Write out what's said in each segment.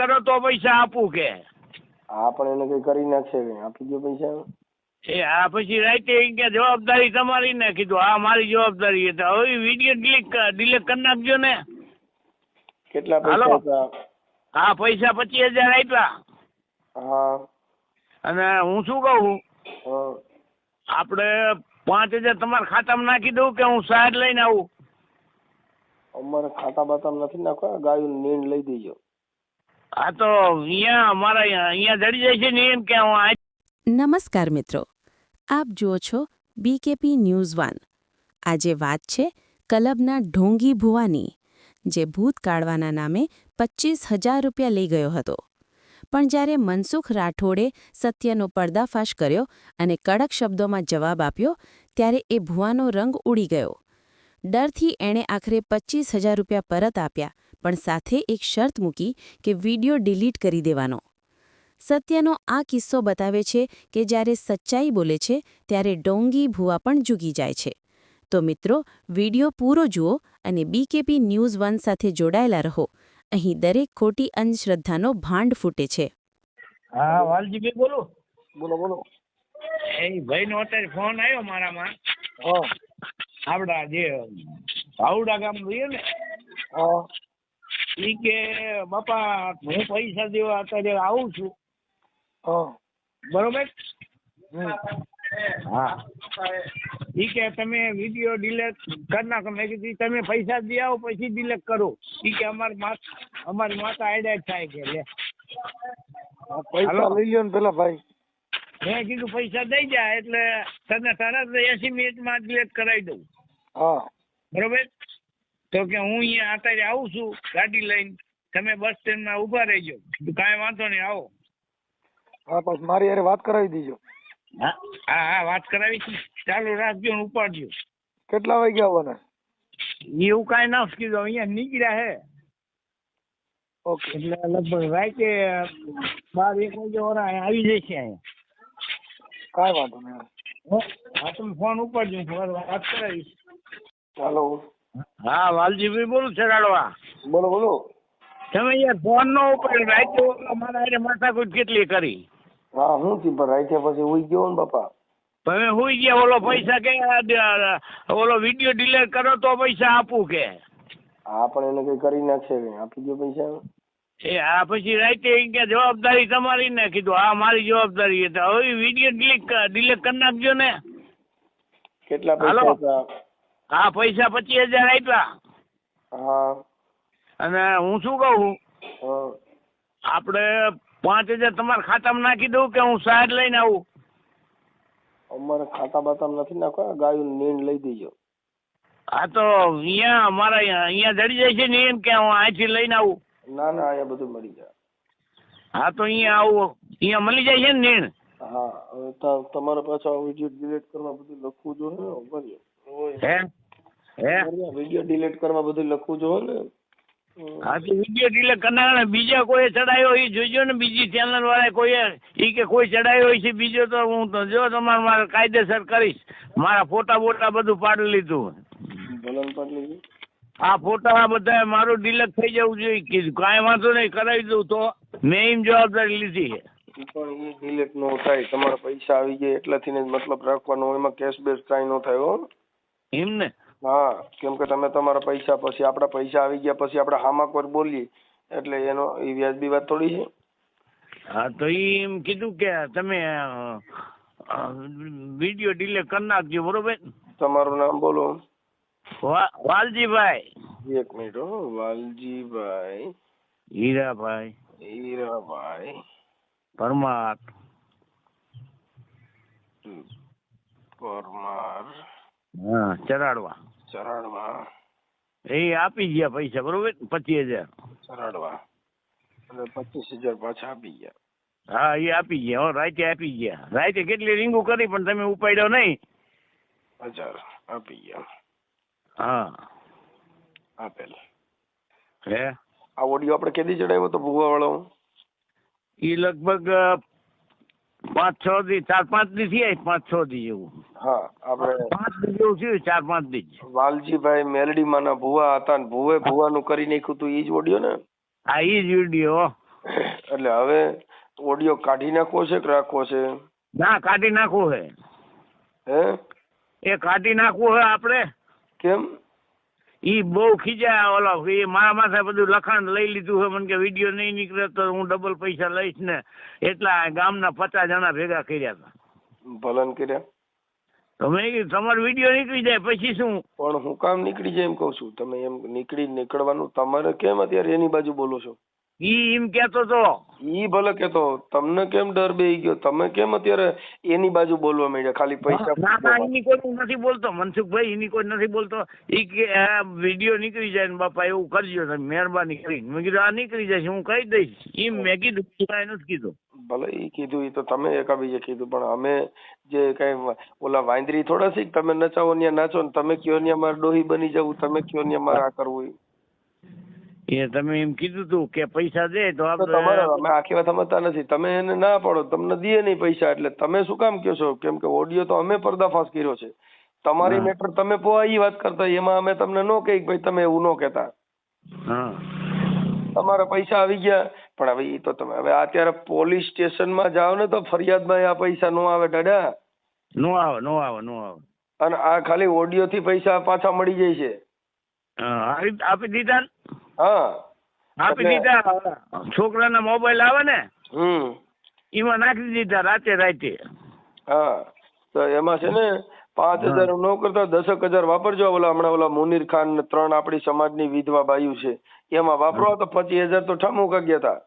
કરો તો પૈસા આપું કે. હા પણ એને કઈ કરી નાખશે આપી દો પૈસા? એ આ પછી ઈ કે જવાબદારી તમારી ને કીધું. આ મારી જવાબદારી છે. હવે વીડિયો ડિલીટ ડિલીટ કરી નાખજો ને. કેટલા પૈસા હા પૈસા પચીસ હજાર આપ્યા. હા. અને હું શું કહું? આપણે પાંચ હજાર તમારા ખાતામાં નાખી દઉં કે હું સાહેબ લઈને આવું? અમારે ખાતા બાતામાં નથી નાખવા? ગાયું નીંદ લઈ દેજો. હા તો અહીંયા અમારા અહીંયા જડી જાય છે ને એમ કે આ નમસ્કાર મિત્રો. આપ જુઓ છો બીકેપી ન્યૂઝ વન આજે વાત છે કલબના ઢોંગી ભુવાની, જે ભૂત કાઢવાના નામે પચીસ હજાર રૂપિયા લઈ ગયો હતો. પણ જ્યારે મનસુખ રાઠોડે સત્યનો પર્દાફાશ કર્યો અને કડક શબ્દોમાં જવાબ આપ્યો, ત્યારે એ ભુવાનો રંગ ઉડી ગયો. ડરથી એણે આખરે પચીસ હજાર રૂપિયા પરત આપ્યા પણ સાથે એક શરત મૂકી કે વીડિયો ડિલીટ કરી દેવાનો. સત્યનો આ કિસ્સો બતાવે છે કે જ્યારે સચ્ચાઈ બોલે છે ત્યારે ડોંગી ભૂવા પણ જુગી જાય છે. તો મિત્રો વીડિયો પૂરો જુઓ અને બીકેપી ન્યૂઝ વન સાથે જોડાયેલા રહો. અહીં દરેક ખોટી અંધશ્રદ્ધાનો ભાંડ ફૂટે છે. હા વાલજીભાઈ બોલું. બોલો બોલો. એ ભાઈનો અત્યારે ફોન આવ્યો મારામાં. આપડા જે ભાવડા ગામ રહીએ ને ઈ કે બાપા હું પૈસા દેવા અત્યારે આવું છું. બરોબર. હા. ઈ કે તમે વીડિયો ડિલેટ કરી નાખો. મેં કીધું તમે પૈસા દે આવો પછી ડિલેટ કરો. ઈ કે અમારી માતા અમારી માતા આઈડા થાય કે લે. પૈસા લઈ લ્યો ને પેલા ભાઈ. મેં કીધું પૈસા દઈ જાય એટલે તને તરત એસી મિનિટમાં ડિલેટ કરાવી દઉં. હા. બરોબર? તો કે હું અહીંયા અત્યારે આવું છું ગાડી લઈને તમે બસ સ્ટેન્ડમાં ઊભા રહેજો. કાંઈ વાંધો નહીં આવો. હા પછી મારી યારે વાત કરાવી દીજો. હા હા વાત કરાવી ચાલુ રાખજો ને ઉપાડજો. કેટલા વાગ્યા આવવાના? એવું કાંઈ ના કીધું અહીંયા નીકળ્યા હે. ઓકે. એટલે લગભગ રાતે બાર એક વાગે ઓરા આવી જશે અહીંયા. કાંઈ વાંધો નહીં. હા તમે ફોન ઉપાડજો હું વાત કરાવીશ. હાલો. હા વાલજીભાઈ બોલું ચડાડવા બોલો બોલો. તમે યાર ફોન નો ઉપાડ્યો રાતે મારા હારે માથાકૂટ કેટલી કરી? હા હું થી પણ રાતે પછી ઉઈ ગયો ને બાપા. તમે હુઈ ગયા ઓલો પૈસા કે ઓલો વીડિયો ડિલીટ કરો તો પૈસા આપું કે? હા પણ એને કઈ કરી નાખશે આપી દો પૈસા. એ આ પછી ઈ કે જવાબદારી તમારી ને કીધું આ મારી જવાબદારી એટલે હવે વીડિયો ડિલીટ ડિલીટ કરી નાખજો ને. કેટલા પૈસા હા પૈસા પચીસ હજાર આપ્યા. હા. અને હું શું કહું? આપણે પાંચ હજાર તમારા ખાતામાં નાખી દઉં કે હું સાહેબ લઈને આવું? અમારે ખાતા બાતા નથી નાખવા ગાયું નીંદ લઈ દેજો. હા તો અહીંયા અમારા અહીંયા જડી જાય છે ને એમ કે હું અહીંથી લઈને આવું. ના ના અહીંયા બધું મળી જાય. હા તો અહીંયા આવું. અહીંયા મળી જાય છે ને નીણ? હા હવે તમારે પાછો વીડિયો ડિલીટ કરવા બધું લખવું જોઈએ ને હે? હે? વીડિયો ડિલીટ કરવા બધું લખવું જોઈએ ને. હા તો વીડિયો ડિલીટ કરનારા બીજા કોઈ ચડાયો એ જોજો ને બીજી ચેનલ વાળા કોઈ એ કે કોઈ ચડાયો છે બીજો તો હું તો જો તમારે મારે કાયદેસર કરીશ. મારા ફોટા બોટા બધું પાડી લીધું. ભલન પાટલી આ ફોટા બધા મારું ડિલેટ થઈ જવું જોઈએ કીધું કાંઈ વાંધો નહીં કરાવી દઉં તો મેં એમ જવાબદારી લીધી છે. પણ એ ડિલેક નો થાય તમારા પૈસા આવી ગયા એટલાથી ને મતલબ રાખવાનો એમાં કેશ બેશ કાંઈ ન થાય હો. એમ ને? હા કેમ કે તમે તમારા પૈસા પછી આપણા પૈસા આવી ગયા પછી આપણે હામાં કોઈ બોલીએ એટલે એનો એ વ્યાજબી વાત થોડી છે. હા તો એમ કીધું કે તમે વીડિયો ડિલે કરી નાખજો બરોબર? તમારું નામ બોલો. વા- વાલજીભાઈ એક મિનિટ હો વાલજીભાઈ હીરાભાઈ હીરાભાઈ પરમાર પરમાર હા ચરાડવા ચરાડવા એ આપી ગયા પૈસા બરોબર પચીસ હજાર ચરાડવા અને પચીસ હજાર પાછા આપી ગયા હા એ આપી ગયા હો રાતે આપી ગયા રાતે કેટલી રીંગુ કરી પણ તમે ઉપાડ્યો નહીં હજાર આપી ગયા હા. આપેલ હે? આ ઓડિયો આપણે કેદી ચડાવ્યો તો ભૂવા વાળો એ લગભગ પાંચ છ દી ચાર પાંચ દી થયા પાંચ છ દી જેવું હા આપણે પાંચ દી જેવું થયું ચાર પાંચ દી વાલજીભાઈ મેલડી મેલડીમાંના ભુવા હતા ને ભુવે નું કરી નાખ્યું તું ઈ જ ઓડિયો ને? આ ઈ જ વીડિયો. એટલે હવે ઓડિયો કાઢી નાખવો છે કે રાખવો છે? ના કાઢી નાખવું હે હે? એ કાઢી નાખવું હે આપણે. કેમ? ઈ બહુ ખીજાય ઓલા એ મારા માથે બધું લખાણ લઈ લીધું છે મને કે વીડિયો નહીં નીકળે તો હું ડબલ પૈસા લઈશ ને. એટલા ગામના પચાસ જણા ભેગા કર્યા હતા. ભલન કર્યા? તમે તમારો વીડિયો નીકળી જાય પછી શું? પણ હું કામ નીકળી જાય એમ કહું છું. તમે એમ નીકળી નીકળવાનું તમારે કેમ અત્યારે એની બાજુ બોલો છો? ઈ એમ કેતો તો. ઈ ભલે કેતો તમને કેમ ડર બેહી ગયો? તમે કેમ અત્યારે એની બાજુ બોલવા માંડ્યા? ખાલી પૈસા ના ના એની કોઈ હું નથી બોલતો. મનસુખભાઈ એની કોઈ નથી બોલતો. ઈ કે આ વીડિયો નીકળી જાય ને બાપા એવું કરજો તમે મહેરબાની કરી મેં કીધું આ નીકળી જાય હું કહી દઈશ. એમ મેં કીધું કાંઈ નથી કીધું. ભલે ઈ કીધું ઈ તો તમે એકાબીજે કીધું પણ અમે જે કઈ ઓલા વાંદરી થોડા છે તમે નચાવો ત્યાં નાચો ને તમે કયો ત્યાં મારે ડોહી બની જવું તમે કયો ત્યાં મારે આ કરવું ઈ. એ તમે એમ કીધું તું કે પૈસા દે તો આપણે અમે આખી વાત સમજતા નથી. તમે એને ના પાડો તમને દે નહીં પૈસા એટલે તમે શું કામ કહો છો? કેમ કે ઓડિયો તો અમે પર્દાફાશ કર્યો છે. તમારી મેટર તમે પોઈ વાત કરતા એમાં અમે તમને નો કહી ભાઈ તમે એવું નો કહેતા. તમારા પૈસા આવી ગયા. પણ હવે એ તો તમે હવે અત્યારે પોલીસ સ્ટેશનમાં જાઓ ને તો ફરિયાદમાં આ પૈસા નો આવે દાદા નો આવે નો આવે નો આવે. અને આ ખાલી ઓડિયો થી પૈસા પાછા મળી જાય છે. આપી દીધા? હા. આપી દીધા છોકરાના મોબાઈલ આવે ને હમ. એમાં નાખી દીધા રાતે રાતે. હા. તો એમાં છે ને પાંચ હજાર નો કરતા દસક હજાર વાપરજો ઓલા હમણાં ઓલા મુનીર ખાન ત્રણ આપણી સમાજની વિધવા બાયુ છે. એમાં વાપરો તો પચીસ હજાર તો ઠામું ગયા હતા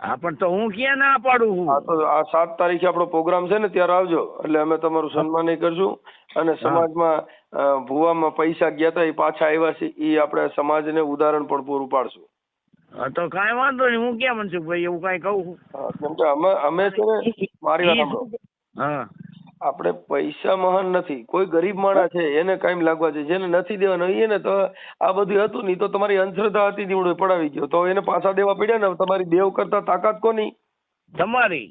હા પણ તો હું ક્યાં ના પાડું આ છું તો આ સાત તારીખે આપણો પ્રોગ્રામ છે ને ત્યારે આવજો. એટલે અમે તમારું સન્માન કરશું. અને સમાજમાં ભુવામાં પૈસા ગયા હતા એ પાછા આવ્યા છે એ આપણે સમાજને ઉદાહરણ પણ પૂરું પાડશું. હા, તો કાંઈ વાંધો નહીં હું ક્યાં મનસુખભાઈ એવું કાંઈ કહું કેમ કે અમે અમે છે ને મારી વાત હા. આપણે પૈસા મહાન નથી. કોઈ ગરીબ માણસ છે એને કાયમ લાગવા છે જેને નથી દેવાના એને તો આ બધું હતું નહીં તો તમારી અંધશ્રદ્ધા હતી દીવડો પડાવી ગયો. તો એને પાછા દેવા પડ્યા ને તમારી દેવ કરતા તાકાત કોની? તમારી.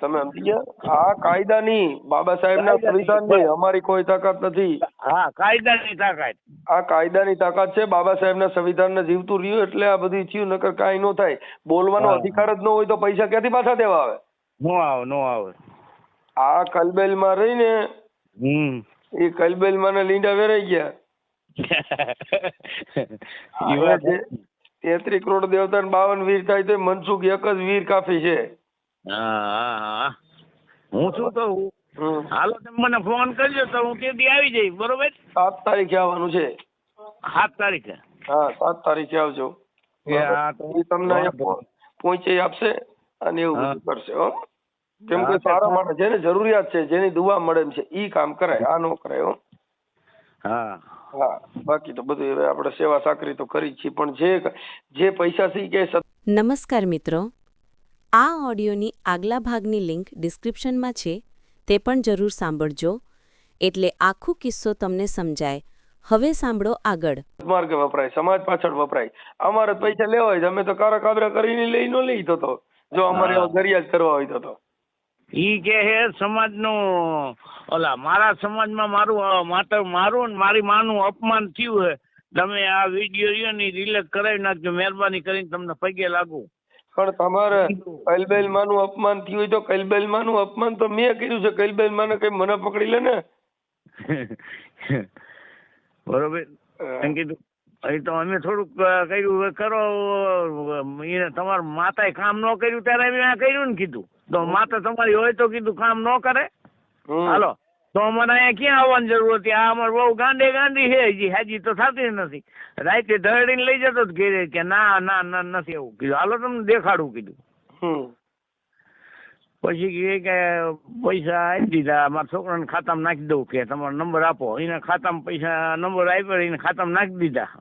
તમે સમજી ગયા? આ કાયદાની બાબા સાહેબના સંવિધાનની અમારી કોઈ તાકાત નથી. હા કાયદાની તાકાત. આ કાયદાની તાકાત છે. બાબા સાહેબના સંવિધાનને જીવતું રહ્યું એટલે આ બધું થયું નકર કાંઈ ન થાય. બોલવાનો અધિકાર જ ન હોય તો પૈસા ક્યાંથી પાછા દેવા આવે? નો આવે નો આવે. આ કલબેલમાં રહીને હમ. એ કલબેલમાં ને લીંડા વેરાઈ ગયા. તેત્રી કરોડ દેવતા ને બાવન વીર થાય તો મનસુખ એક જ વીર કાફી છે. હા શું કહું? હાલો તમે મને ફોન કરજો તો હું તેથી આવી જઈશ બરોબર? સાત તારીખે આવવાનું છે. સાત તારીખે? હા સાત તારીખે આવજો. એ તો- તમને પહોંચી આપશે અને એવું બધું કરશે હો. કેમ કે સારા માણસ જેને જરૂરિયાત છે જેની દુવા મળે છે ઈ કામ કરાય આ નો કરાય હો. હા. હા બાકી તો બધું હવે આપણે સેવા સાકરી તો કરી છીએ પણ જે જે પૈસા થી કે નમસ્કાર મિત્રો. આ ઓડિયોની આગલા ભાગની લિંક ડિસ્ક્રિપ્શનમાં છે તે પણ જરૂર સાંભળજો. એટલે આખો કિસ્સો તમને સમજાય. હવે સાંભળો આગળ. માર્ગે વપરાય સમાજ પાછળ વપરાય. અમારે તો પૈસા લેવા હોય અમે તો કારા કાબરા કરીને લઈ નો લઈ તો તો જો અમારે હા. જ કરવા હોય તો તો. ઈ કે હે સમાજનું ઓલા મારા સમાજમાં મારું માત્ર મારું ને મારી માનું અપમાન થયું હે. તમે આ વીડિયો રહ્યો ને રિલેટ કરાવી નાખજો મહેરબાની કરીને તમને પગે લાગુ. પણ તમારે કલબેલ માનું અપમાન થયું હોય તો કલબેલ માનું અપમાન તો મેં કર્યું છે. કલબેલ માને કઈ મને પકડી લે ને? બરોબર. એમ કીધું એ તો અમે થોડુંક કર્યું. કરો એને તમારા માતાએ કામ ન કર્યું ત્યારે અમે કર્યું ને કીધું. તો માતા તમારી હોય તો કીધું કામ ન કરે. હાલો. તો અમારે અહીંયા ક્યાં આવવાની જરૂર હતી? આ અમારે બહુ ગાંડે ગાંડી છે હજી. હાજી તો થતી નથી. રાતે ધરડીને લઈ જતો ઘેરે કે ના ના ના નથી એવું કીધું. હાલો તમને દેખાડું કીધું. પછી કે પૈસા આપી દીધા. મારા છોકરાને ખાતામાં નાખી દઉં કે તમારો નંબર આપો. એના ખાતામાં પૈસા નંબર આપ્યો એને ખાતામાં નાખી દીધા.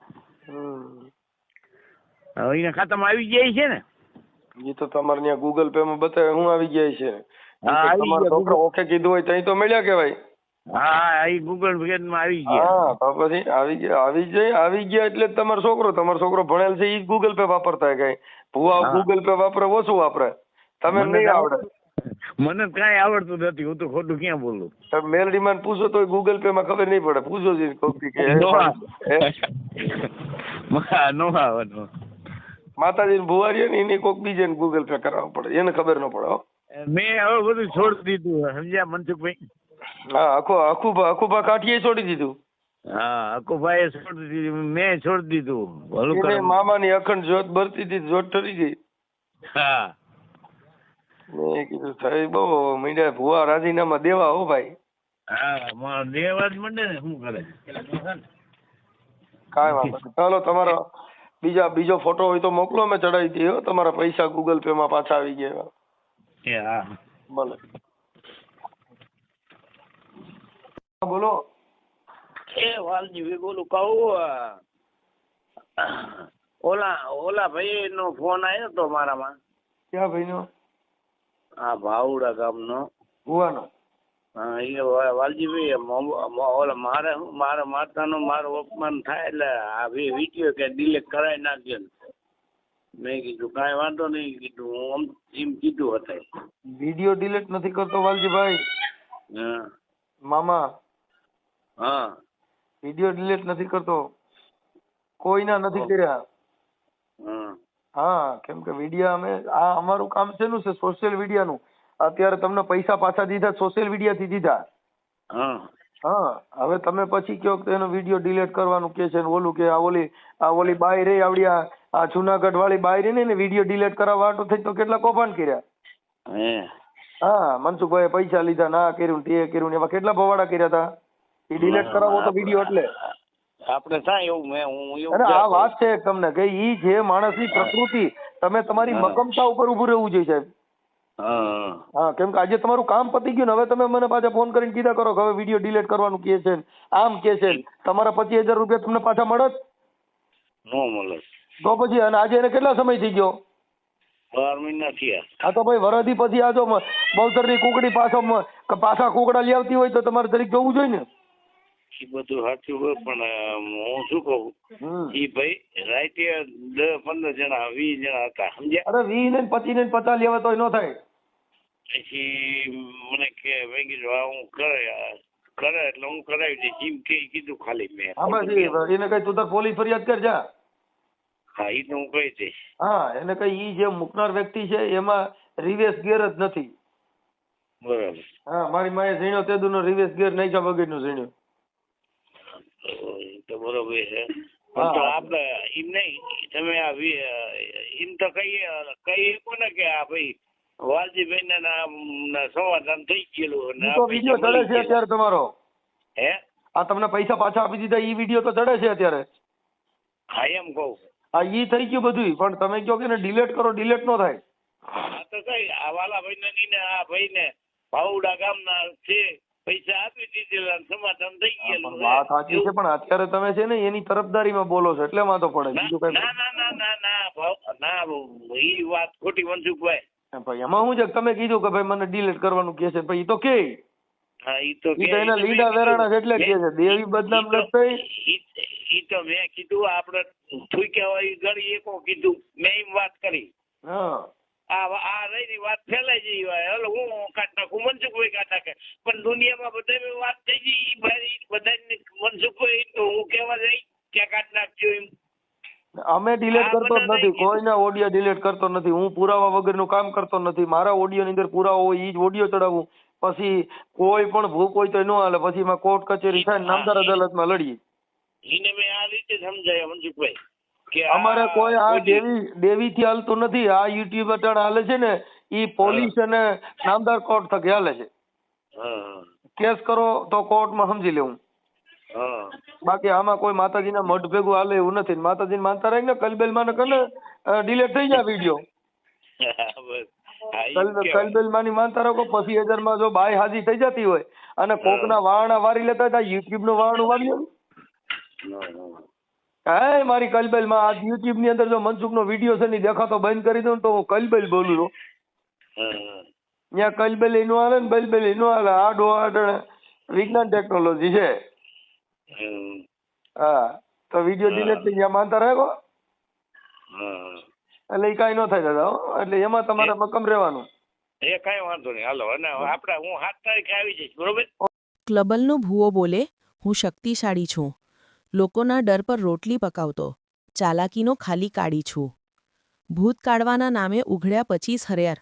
હવે એને ખાતામાં આવી જાય છે ને? એ તો તમારે ત્યાં ગૂગલ પે માં બતાવે હું આવી જાય છે. તમારો છોકરો ઓકે કીધું હોય તઈ તો મળ્યા કેવાય હા એ ગૂગલ પેમાં આવી ગયા. હા તો પછી આવી ગયા આવી જાય આવી ગયા એટલે તમારો છોકરો તમારો છોકરો ભણેલ છે ઈ ગૂગલ પે વાપરતા હોય કઈ. ભુવા ગૂગલ પે વાપરે ઓછું વાપરે. તમે નહીં આવડે. મને કાંઈ આવડતું નથી હું તો ખોટું ક્યાં બોલું? તમે મેલડી પૂછો તો ગૂગલ પે માં ખબર નહીં પડે. પૂછો જ કોક કે નો? આવે. નો આવે નો ને એને કોક બીજે ગૂગલ પે કરાવવું પડે. એને ખબર ન પડે મેં હવે બધું છોડી દીધું સમજ્યા મનસુખભાઈ? હા આખો આખું આખું કાઠીએ છોડી દીધું. હા અકુભાઈએ છોડી દીધું મેં છોડી દીધું. કરે મામાની અખંડ જોત બરતી હતી જોત ઠરી ગઈ. હા. મેં કીધું થઈ બહુ મીડિયા ભુવા રાજીનામા દેવા હો ભાઈ. હા દેવા જ મંડે ને શું કરે? કાંઈ વાંધો ચાલો તમારો બીજા બીજો ફોટો હોય તો મોકલો મેં ચડાવી દઈએ તમારા પૈસા ગૂગલ પે માં પાછા આવી ગયા એ હા. ભલે. બોલો. એ વાલજી બોલું કહું ઓલા ઓલા ભાઈ નો ફોન આવ્યો તો મારામાં. ક્યાં ભાઈનો? આ ભાવડા ગામનો. ભુવાનો. એ વાલજીભાઈ ઓલા મારે મારા માતાનું મારું અપમાન થાય એટલે આ વીડિયો કે ડિલેટ કરાવી નાખજો મેં કીધું કાંઈ વાંધો નહીં. કીધું હું આમ એમ કીધું હતા વીડિયો ડિલેટ નથી કરતો વાલજીભાઈ. હા. મામા. હા. વીડિયો ડિલેટ નથી કરતો. કોઈના નથી કર્યા. હા. હા કેમ કે મીડિયા અમે આ અમારું કામ શેનું છે? સોશિયલ મીડિયાનું અત્યારે તમને પૈસા પાછા દીધા સોશિયલ મીડિયાથી દીધા. હા. હા હવે તમે પછી કયો કે એનો વીડિયો ડિલીટ કરવાનું કે છે ને ઓલું કે આ ઓલી આ ઓલી બાઈ રે આવડી આ આ જુનાગઢ વાળી બાઈ રહી ને વીડિયો ડિલીટ કરાવવા હાટુ થઈ તો કેટલા કૌભાંડ કર્યા? હા. મનસુખભાઈ પૈસા લીધા ના કર્યું તે કર્યું ને એવા કેટલા ભવાડા કર્યા હતા? એ ડિલીટ કરાવો તો વીડિયો એટલે. આપણે થાય એવું મેં હું એવું અરે આ વાત છે. તમને કે ઈ જે માણસની પ્રકૃતિ તમે તમારી મકમતા ઉપર ઉભું રહેવું જોઈએ સાહેબ. હા. કેમ કે આજે તમારું કામ પતી ગયું ને હવે તમે મને પાછા ફોન કરીને કીધા કરો કે હવે વીડિયો ડિલીટ કરવાનું કે છે આમ કે છે તમારા પચીસ હજાર રૂપિયા તમને પાછા મળત નો મળે. તો પછી અને આજે એને કેટલા સમય થઈ ગયો? બાર મહિના થયા. હા તો ભાઈ વરદી પછી આજો બહુતરની કુકડી પાછો પાછા કુકડા લઈ આવતી હોય તો તમારે તરીકે જોવું જોઈએ ને? એ બધું સાચું હોય પણ હું શું કહું. એ ભાઈ રાતે દસ પંદર જણા વીસ જણા હતા સમજ્યા? અરે વી ને પચી ને પચાસ લેવા તો ન થાય. પછી મને કે મેં કીધું હા હું કરે કરે એટલે હું કરાવી દઈશ. એમ કે કીધું ખાલી મેં હા બસ એને કઈ તું તાર પોલીસ ફરિયાદ કર જા. હા એ તો હું કહી દઈશ. હા એને કઈ ઈ જે મૂકનાર વ્યક્તિ છે એમાં રિવેશ ગેર જ નથી. બરાબર. હા મારી માએ ઝીણ્યો તે દુનો રિવેશ ગેર નાખ્યા વગરનું ઝીણ્યું. નું તો બરોબર છે. તો આપણે એમ નહીં તમે આ એમ તો કહીએ કહી શકો ને કે આ ભાઈ વાલજીભાઈ ને સમાધાન થઈ ગયેલું તો વીડિયો ચડે છે અત્યારે તમારો. હે? આ તમને પૈસા પાછા આપી દીધા ઈ વીડિયો તો ચડે છે અત્યારે. હા એમ કહું. આ ઈ થઈ ગયું બધું પણ તમે કહો કે ડિલેટ કરો ડિલેટ નો થાય. આ તો કઈ આ વાલા ભાઈ ને આ ભાઈ ને ભાવડા ગામના છે. પૈસા આપી દીધેલા સમાધાન થઈ ગયેલું વાત સાચી છે પણ અત્યારે તમે છે ને એની તરફદારીમાં બોલો છો એટલે વાંધો પડે. બીજું કઈ ના ના ના ના ના ના એ વાત ખોટી મનસુખભાઈ. ભાઈ એમાં હું છે તમે કીધું કે ભાઈ મને ડિલીટ કરવાનું કે છે ભાઈ તો કે. હા ઈ તો તો એના લીડા વેરાણા છે એટલે કે છે દેવી બદનામ થઈ. ઈ તો મેં કીધું આપણે થૂક્યા હોય ગળી એકો કીધું. મેં એમ વાત કરી. હા. આ રહી વાત ફેલાઈ જઈ હોય. હલો હું કાઢ નાખું મનસુખભાઈ કાઢ નાખે પણ દુનિયામાં બધા વાત થઈ ગઈ ઈ ભાઈ બધાને મનસુખભાઈ તો હું કહેવા જઈ કે કાઢ નાખજો એમ. અમે ડિલીટ કરતો જ નથી. કોઈના ઓડિયો ડિલીટ કરતો નથી. હું પુરાવા વગરનું કામ કરતો નથી. મારા ઓડિયો ની અંદર પુરાવો હોય ઈ જ ઓડિયો ચડાવું. પછી કોઈ પણ ભૂખ હોય તો ન હાલે. પછી એમાં કોર્ટ કચેરી થાય નામદાર અદાલતમાં લડીએ. એને મેં આ રીતે સમજાય મનસુખભાઈ. કે અમારે કોઈ આ દેવી દેવી થી હાલતું નથી. આ યુટ્યુબ અટાણ હાલે છે ને એ પોલીસ અને નામદાર કોર્ટ થકી હાલે છે. કેસ કરો તો કોર્ટમાં સમજી લેવું. હા. બાકી આમાં કોઈ માતાજીના મઢ ભેગું હાલે એવું નથી. માતાજી માનતા રહી ને કલબેલમાં કને ડિલેટ થઈ જાય વીડિયો કલબેલ માની માનતા રહો પછી હજારમાં જો બાય હાજી થઈ જતી હોય અને કોકના વારણા વારી લેતા હતા યુટ્યુબનું. વારણું વારી લેવું હા, હા. હા મારી કલબેલમાં આ યુટ્યુબની અંદર જો મનસુખ નો વીડિયો છે ને દેખાતો બંધ કરી દઉં તો હું કલબેલ બોલું છું. ત્યાં કલબેલ એનું આવે ને બલબેલ એનું આવે. આ ડો આડે વિજ્ઞાન ટેકનોલોજી છે. હા. તો વીડિયો ડિલેટ થઈ ગયા માનતા રહે હા. એટલે એ કાંઈ ન થાય દાદા એટલે એમાં તમારે મકમ રહેવાનું. એ કાંઈ વાંધો નહીં. હાલો અને આપણે હું સાત તારીખે આવી જઈશ બરોબર? ક્લબલનો ભૂવો બોલે હું શક્તિશાળી છું. લોકોના ડર પર રોટલી પકાવતો. ચાલાકીનો ખાલી કાઢી છું. ભૂત કાઢવાના નામે ઉઘડ્યા પચીસ હરિયાર.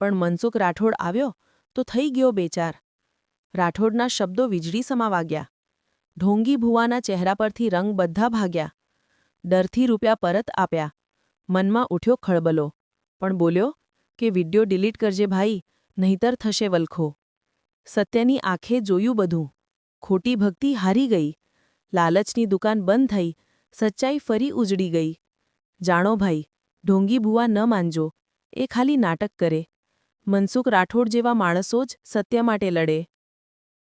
પણ મનસુખ રાઠોડ આવ્યો તો થઈ ગયો બેચાર. રાઠોડના શબ્દો વીજળી સમા વાગ્યા. ઢોંગી ભુવાના ચહેરા પરથી રંગ બધા ભાગ્યા. ડરથી રૂપિયા પરત આપ્યા. મનમાં ઉઠ્યો ખળબલો. પણ બોલ્યો, કે વિડિયો ડિલીટ કરજે ભાઈ, નહીતર થશે વલખો. સત્યની આંખે જોયું બધું. ખોટી ભક્તિ હારી ગઈ. લાલચની દુકાન બંધ થઈ, સચ્ચાઈ ફરી ઉજડી ગઈ. જાણો ભાઈ, ઢોંગી ભુવા ન માનજો એ ખાલી નાટક કરે. મનસુખ રાઠોડ જેવા માણસો જ સત્ય માટે લડે.